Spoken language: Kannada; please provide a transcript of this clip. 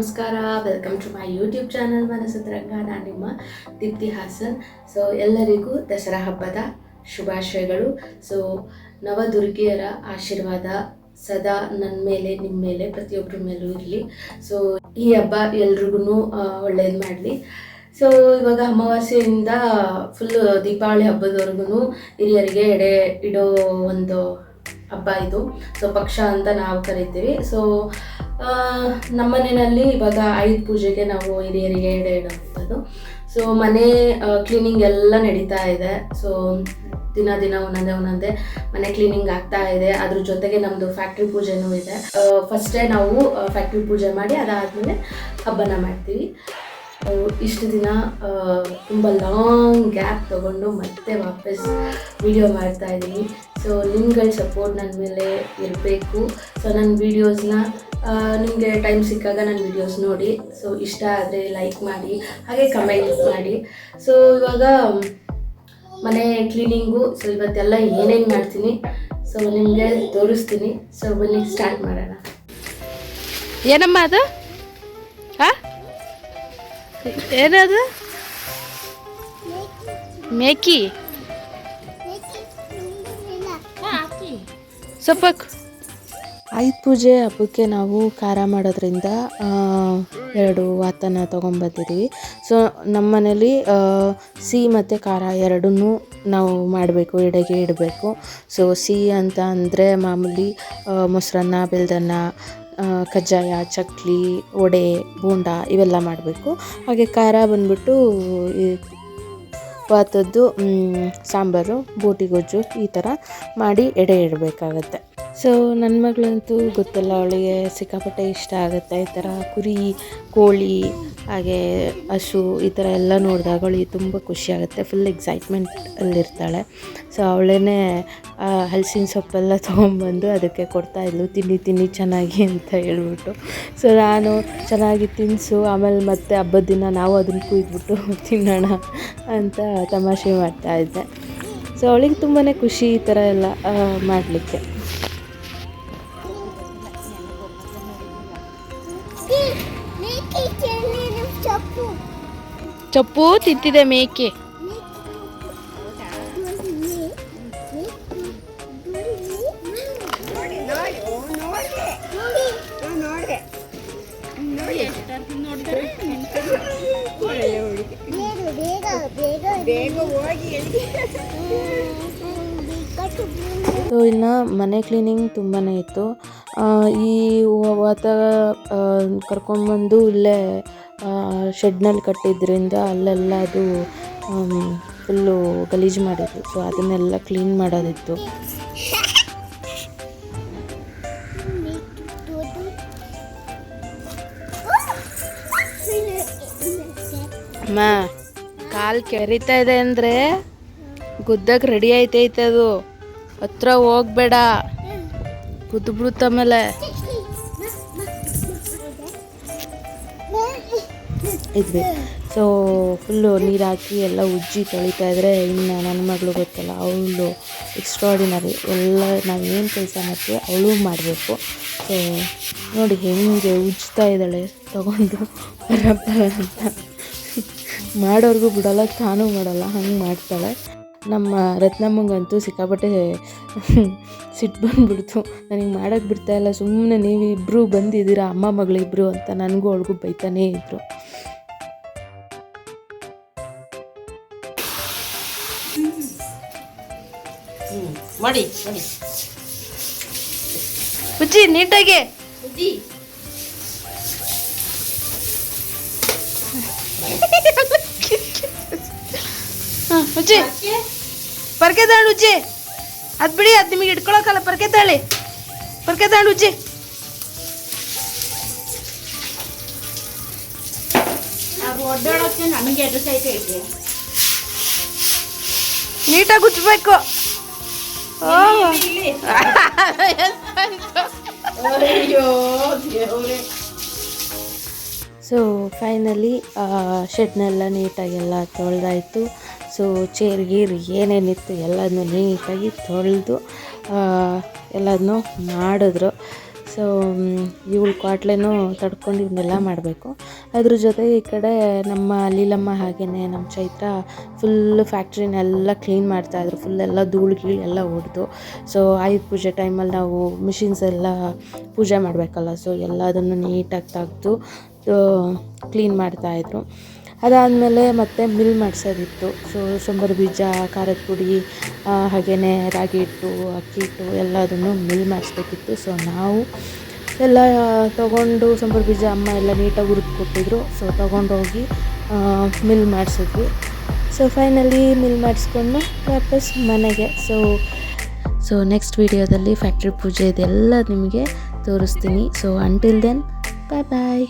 ನಮಸ್ಕಾರ welcome to my YouTube channel ಮನಸದ್ರಂಗ ನಾನು ನಿಮ್ಮ ದೀಪ್ತಿ ಹಾಸನ್ ಸೊ ಎಲ್ಲರಿಗೂ ದಸರಾ ಹಬ್ಬದ ಶುಭಾಶಯಗಳು. ಸೊ ನವದುರ್ಗಿಯರ ಆಶೀರ್ವಾದ ಸದಾ ನನ್ನ ಮೇಲೆ ನಿಮ್ಮ ಮೇಲೆ ಪ್ರತಿಯೊಬ್ಬರ ಮೇಲೂ ಇರಲಿ. ಸೊ ಈ ಹಬ್ಬ ಎಲ್ರಿಗೂ ಒಳ್ಳೇದು ಮಾಡಲಿ. ಸೊ ಇವಾಗ ಅಮಾವಾಸ್ಯೆಯಿಂದ ಫುಲ್ ದೀಪಾವಳಿ ಹಬ್ಬದವರೆಗೂ ಹಿರಿಯರಿಗೆ ಎಡೆ ಇಡೋ ಒಂದು ಹಬ್ಬ ಇದು. ಸೊ ಪಕ್ಷ ಅಂತ ನಾವು ಕರಿತೀವಿ. ಸೊ ನಮ್ಮನೆಯಲ್ಲಿ ಇವಾಗ ಐದು ಪೂಜೆಗೆ ನಾವು ಹಿರಿಯರಿಗೆ ಎಡೆ ಇಡುವಂಥದ್ದು. ಸೊ ಮನೆ ಕ್ಲೀನಿಂಗ್ ಎಲ್ಲ ನಡೀತಾ ಇದೆ. ಸೊ ದಿನ ದಿನ ಒಂದೊಂದೇ ಒಂದೊಂದೇ ಮನೆ ಕ್ಲೀನಿಂಗ್ ಆಗ್ತಾ ಇದೆ. ಅದ್ರ ಜೊತೆಗೆ ನಮ್ಮದು ಫ್ಯಾಕ್ಟ್ರಿ ಪೂಜೆನೂ ಇದೆ. ಫಸ್ಟೇ ನಾವು ಫ್ಯಾಕ್ಟ್ರಿ ಪೂಜೆ ಮಾಡಿ ಅದಾದಮೇಲೆ ಹಬ್ಬನ ಮಾಡ್ತೀವಿ. ಇಷ್ಟು ದಿನ ತುಂಬ ಲಾಂಗ್ ಗ್ಯಾಪ್ ತಗೊಂಡು ಮತ್ತೆ ವಾಪಸ್ ವಿಡಿಯೋ ಮಾಡ್ತಾ ಇದ್ದೀನಿ ಸೊ ನಿಮ್ಗಳ ಸಪೋರ್ಟ್ ನನ್ನ ಮೇಲೆ ಇರಬೇಕು. ಸೊ ನನ್ನ ವೀಡಿಯೋಸ್ನ ನಿಮಗೆ ಟೈಮ್ ಸಿಕ್ಕಾಗ ನನ್ನ ವಿಡಿಯೋಸ್ ನೋಡಿ. ಸೊ ಇಷ್ಟ ಆದರೆ ಲೈಕ್ ಮಾಡಿ ಹಾಗೆ ಕಮೆಂಟ್ ಮಾಡಿ. ಸೊ ಇವಾಗ ಮನೆ ಕ್ಲೀನಿಂಗು ಸೊ ಇವತ್ತೆಲ್ಲ ಏನೇನು ಮಾಡ್ತೀನಿ? ಸೊ ನಿಮಗೆ ತೋರಿಸ್ತೀನಿ. ಸೊ ಬನ್ನಿ ಸ್ಟಾರ್ಟ್ ಮಾಡೋಣ. ಏನಮ್ಮ ಅದು? ಹಾಂ ಏನದು? ಮೇಕಿ. ಸ್ವಲ್ಪ ಆಯುಧ ಪೂಜೆ ಹಬ್ಬಕ್ಕೆ ನಾವು ಖಾರ ಮಾಡೋದ್ರಿಂದ ಎರಡು ವಾತನ ತೊಗೊಂಬಂದಿದ್ದೀವಿ ಸೊ ನಮ್ಮ ಮನೇಲಿ ಆ, ಸಿಹಿ ಮತ್ತು ಖಾರ ಎರಡನ್ನೂ ನಾವು ಮಾಡಬೇಕು ಎಡೆಗೆ ಇಡಬೇಕು. ಸೊ ಸಿಹಿ ಅಂತ ಅಂದರೆ ಮಾಮೂಲಿ ಮೊಸರನ್ನ ಬೆಲ್ದನ್ನ ಕಜ್ಜಾಯ ಚಕ್ಲಿ ವಡೆ ಬೂಂಡ ಇವೆಲ್ಲ ಮಾಡಬೇಕು. ಹಾಗೆ ಖಾರ ಬಂದ್ಬಿಟ್ಟು ವಾತದ್ದು ಸಾಂಬಾರು ಬೋಟಿ ಗೊಜ್ಜು ಈ ಥರ ಮಾಡಿ ಎಡೆ ಇಡಬೇಕಾಗತ್ತೆ. ಸೊ ನನ್ನ ಮಗಳಂತೂ ಗೊತ್ತಲ್ಲ, ಅವಳಿಗೆ ಸಿಕ್ಕಾಪಟ್ಟೆ ಇಷ್ಟ ಆಗುತ್ತೆ. ಈ ಥರ ಕುರಿ, ಕೋಳಿ, ಹಾಗೆ ಹಸು ಈ ಥರ ಎಲ್ಲ ನೋಡಿದಾಗ ಅವಳಿಗೆ ತುಂಬ ಖುಷಿ ಆಗುತ್ತೆ. Full excitement ಅಲ್ಲಿರ್ತಾಳೆ. ಸೊ ಅವಳೇ ಹಲಸಿನ ಸೊಪ್ಪೆಲ್ಲ ತೊಗೊಂಬಂದು ಅದಕ್ಕೆ ಕೊಡ್ತಾ ಇದ್ಲು. ತಿನ್ನಿ ತಿನ್ನಿ, ಚೆನ್ನಾಗಿ ಅಂತ ಹೇಳ್ಬಿಟ್ಟು. ಸೊ ನಾನು ಚೆನ್ನಾಗಿ ತಿನ್ನಿಸು ಆಮೇಲೆ ಮತ್ತೆ ಹಬ್ಬದ ದಿನ ನಾವು ಅದನ್ನು ಕುಯ್ದುಬಿಟ್ಟು ತಿನ್ನೋಣ ಅಂತ ತಮಾಷೆ ಮಾಡ್ತಾಯಿದ್ದೆ ಸೊ ಅವಳಿಗೆ ತುಂಬಾ ಖುಷಿ ಈ ಥರ ಎಲ್ಲ ಮಾಡಲಿಕ್ಕೆ. ಚಪ್ಪು. ತಿಂತಿದೆ ಮೇಕೆ. ಸೊ ಇನ್ನು ಮನೆ ಕ್ಲೀನಿಂಗ್ ತುಂಬಾ ಇತ್ತು. ಈ ವಾತ ಕರ್ಕೊಂಬಂದು ಇಲ್ಲೇ ಶೆಡ್ನಲ್ಲಿ ಕಟ್ಟಿದ್ರಿಂದ ಅಲ್ಲೆಲ್ಲ ಅದು ಫುಲ್ಲು ಗಲೀಜು ಮಾಡಿದ್ರು. ಸೊ ಅದನ್ನೆಲ್ಲ ಕ್ಲೀನ್ ಮಾಡೋದಿತ್ತು. ಅಮ್ಮ, ಕಾಲು ಕೆರಿತಾ ಇದೆ ಅಂದ್ರೆ ಗುದ್ದಕ್ಕೆ ರೆಡಿ ಆಯ್ತೈತೆ ಅದು. ಹತ್ರ ಹೋಗ್ಬೇಡ. ಗುದ್ದು ಆಮೇಲೆ ಇದ್ವಿ. ಸೊ ಫುಲ್ಲು ನೀರು ಹಾಕಿ ಎಲ್ಲ ಉಜ್ಜಿ ತೊಳಿತಾ ಇದ್ರೆ ಇನ್ನು ನನ್ನ ಮಗಳು ಗೊತ್ತಲ್ಲ, ಅವಳು ಎಕ್ಸ್ಟ್ರಾಡಿನರಿ ಎಲ್ಲ ನಾವು ಏನು ಕೆಲಸ ಮಾಡ್ತೀವಿ ಅವಳು ಮಾಡಬೇಕು. ಸೊ ನೋಡಿ ಹೆಂಗೆ ಉಜ್ತಾ ಇದ್ದಾಳೆ, ತಗೊಂಡು ಬರಬಾರ ಅಂತ. ಮಾಡೋರಿಗೂ ಬಿಡೋಲ್ಲ, ತಾನೂ ಮಾಡೋಲ್ಲ, ಹಂಗೆ ಮಾಡ್ತಾಳೆ. ನಮ್ಮ ರತ್ನಮ್ಮಂಗಂತೂ ಸಿಕ್ಕಾಪಟ್ಟೆ ಸಿಟ್ಟು ಬಂದ್ಬಿಡ್ತು. ನನಗೆ ಮಾಡೋಕ್ಕೆ ಬಿಡ್ತಾ ಇಲ್ಲ. ಸುಮ್ಮನೆ ನೀವು ಇಬ್ಬರು ಬಂದಿದ್ದೀರಾ ಅಮ್ಮ ಮಗಳಿಬ್ರು ಅಂತ ನನಗೂ ಅವಳಿಗೂ ಬೈತಾನೇ ಇದ್ರು. ಮಾಡಿ ನೀಟಾಗೆ. ಉಜ್ಜಿ. ನೀಟಾಗಿ ಹಾಂ ಉಜ್ಜಿ. ಪರ್ಕೆ ತಾಳು ಉಜ್ಜಿ. ಅದು ಬಿಡಿ ಅದು ನಿಮಗೆ ಇಟ್ಕೊಳಕಲ್ಲ ಪರ್ಕೆ ತಾಳಿ ಪರ್ಕೆ ತಾಳು ಉಜ್ಜಿ ಒಡ್ಡಾಡೋಕ್ಕೆ ನಮಗೆ ಐತೆ ನೀಟಾಗಿ ಉಜ್ಬೇಕು. ಸೊ ಫೈನಲಿ ಶೆಡ್ನೆಲ್ಲ ನೀಟಾಗೆಲ್ಲ ತೊಳೆದಾಯಿತು. ಸೊ ಚೇರ್ ಗೀರ್ ಏನೇನಿತ್ತು ಎಲ್ಲದನ್ನೂ ನೀಟಾಗಿ ತೊಳೆದು ಎಲ್ಲದನ್ನೂ ಮಾಡಿದ್ರು. ಸೊ ಇವಳು ಕ್ವಾಟ್ಲೇನೂ ತಡ್ಕೊಂಡು ಇವನ್ನೆಲ್ಲ ಮಾಡಬೇಕು. ಅದ್ರ ಜೊತೆ ಈ ಕಡೆ ನಮ್ಮ ಲೀಲಮ್ಮ ಹಾಗೇ ನಮ್ಮ ಚೈತ್ರ ಫುಲ್ ಫ್ಯಾಕ್ಟ್ರಿನೆಲ್ಲ ಕ್ಲೀನ್ ಮಾಡ್ತಾಯಿದ್ರು ಫುಲ್ ಎಲ್ಲ ಧೂಳು ಗೀಳು ಎಲ್ಲ ಹೊಡೆದು ಸೊ ಆಯುಧ ಪೂಜೆ ಟೈಮಲ್ಲಿ ನಾವು ಮಿಷಿನ್ಸ್ ಎಲ್ಲ ಪೂಜೆ ಮಾಡಬೇಕಲ್ಲ. ಸೊ ಎಲ್ಲದನ್ನು ನೀಟಾಗಿ ತೆಗೆದು ಕ್ಲೀನ್ ಮಾಡ್ತಾಯಿದ್ರು ಅದಾದಮೇಲೆ ಮತ್ತೆ ಮಿಲ್ ಮಾಡಿಸೋದಿತ್ತು. ಸೊ ಸಾಂಬಾರು ಬೀಜ, ಖಾರದ ಪುಡಿ ಹಾಗೆಯೇ ರಾಗಿ ಹಿಟ್ಟು, ಅಕ್ಕಿ ಹಿಟ್ಟು ಎಲ್ಲದನ್ನು ಮಿಲ್ ಮಾಡಿಸ್ಬೇಕಿತ್ತು. ಸೊ ನಾವು ಎಲ್ಲ ತೊಗೊಂಡು ಸಾಂಬಾರು ಬೀಜ ಅಮ್ಮ ಎಲ್ಲ ನೀಟಾಗಿ ಹುರಿದು ಕೊಟ್ಟಿದ್ರು. ಸೊ ತೊಗೊಂಡೋಗಿ ಮಿಲ್ ಮಾಡಿಸಿದ್ವಿ. ಸೊ ಫೈನಲಿ ಮಿಲ್ ಮಾಡಿಸ್ಕೊಂಡು ವಾಪಸ್ ಮನೆಗೆ. ಸೊ ಸೊ ನೆಕ್ಸ್ಟ್ ವೀಡಿಯೋದಲ್ಲಿ ಫ್ಯಾಕ್ಟ್ರಿ ಪೂಜೆ ಇದೆಲ್ಲ ನಿಮಗೆ ತೋರಿಸ್ತೀನಿ. So until then bye bye